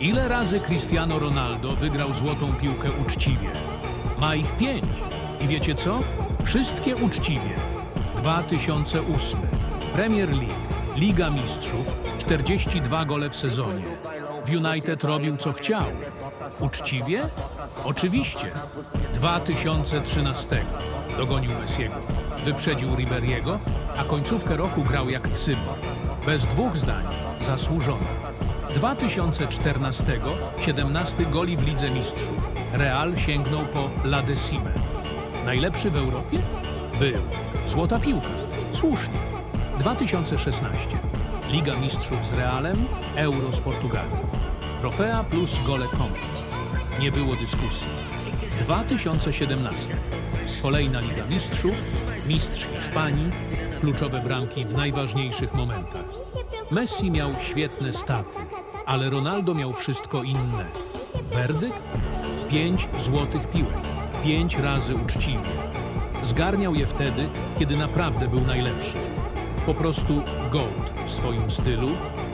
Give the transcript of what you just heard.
Ile razy Cristiano Ronaldo wygrał złotą piłkę uczciwie? Ma ich pięć. I wiecie co? Wszystkie uczciwie. 2008. Premier League. Liga Mistrzów. 42 gole w sezonie. W United robił co chciał. Uczciwie? Oczywiście. 2013. Dogonił Messiego. Wyprzedził Riberiego, a końcówkę roku grał jak cybo. Bez dwóch zdań. Zasłużona. 2014 17 goli w Lidze Mistrzów. Real sięgnął po La Decime. Najlepszy w Europie? Był. Złota piłka. Słusznie. 2016. Liga Mistrzów z Realem, Euro z Portugalią. Trofea plus gole kombo. Nie było dyskusji. 2017. Kolejna Liga Mistrzów, mistrz Hiszpanii, kluczowe bramki w najważniejszych momentach. Messi miał świetne staty, ale Ronaldo miał wszystko inne. Werdykt? Pięć złotych piłek. Pięć razy uczciwie. Zgarniał je wtedy, kiedy naprawdę był najlepszy. Po prostu gold w swoim stylu